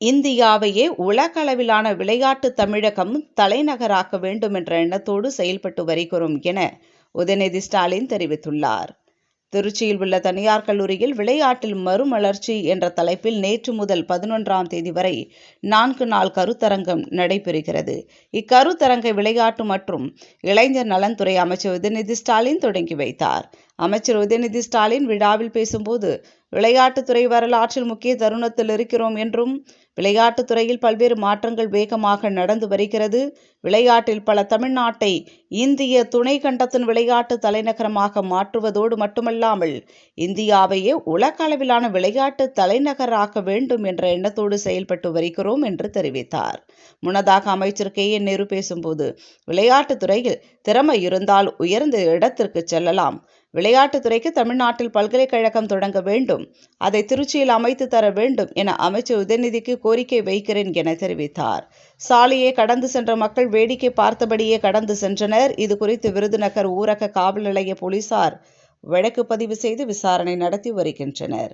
இந்தியாவையே உலகளவிலான விளையாட்டு தமிழகம் தலைநகராக்க வேண்டும் என்ற எண்ணத்தோடு செயல்பட்டு வருகிறோம் என உதயநிதி ஸ்டாலின் தெரிவித்துள்ளார். திருச்சியில் உள்ள தனியார் கல்லூரியில் விளையாட்டில் மறுமலர்ச்சி என்ற தலைப்பில் நேற்று முதல் பதினொன்றாம் தேதி வரை நான்கு நாள் கருத்தரங்கம் நடைபெறுகிறது. இக்கருத்தரங்கை விளையாட்டு மற்றும் இளைஞர் நலன்துறை அமைச்சர் உதயநிதி ஸ்டாலின் தொடங்கி வைத்தார். அமைச்சர் உதயநிதி ஸ்டாலின் விழாவில் பேசும்போது விளையாட்டுத்துறை வரலாற்றில் முக்கிய தருணத்தில் இருக்கிறோம் என்றும் விளையாட்டுத்துறையில் பல்வேறு மாற்றங்கள் வேகமாக நடந்து வருகிறது. விளையாட்டில் பல தமிழ்நாட்டை இந்திய துணை கண்டத்தின் விளையாட்டு தலைநகரமாக மாற்றுவதோடு மட்டுமல்லாமல் இந்தியாவையே உலக அளவிலான விளையாட்டு தலைநகராக்க வேண்டும் என்ற எண்ணத்தோடு செயல்பட்டு வருகிறோம் என்று தெரிவித்தார். முன்னதாக அமைச்சர் கே. என். நேரு பேசும்போது விளையாட்டுத்துறையில் திறமை இருந்தால் உயர்ந்த இடத்திற்கு செல்லலாம். விளையாட்டுத்துறைக்கு தமிழ்நாட்டில் பல்கலைக்கழகம் தொடங்க வேண்டும். அதை திருச்சியில் அமைத்து தர வேண்டும் என அமைச்சர் உதயநிதிக்கு கோரிக்கை வைக்கிறேன் என தெரிவித்தார். சாலையை கடந்து சென்ற மக்கள் வேடிக்கை பார்த்தபடியே கடந்து சென்றனர். இது குறித்து விருதுநகர் ஊரக காவல் நிலைய போலீசார் வழக்கு பதிவு செய்து விசாரணை நடத்தி வருகின்றனர்.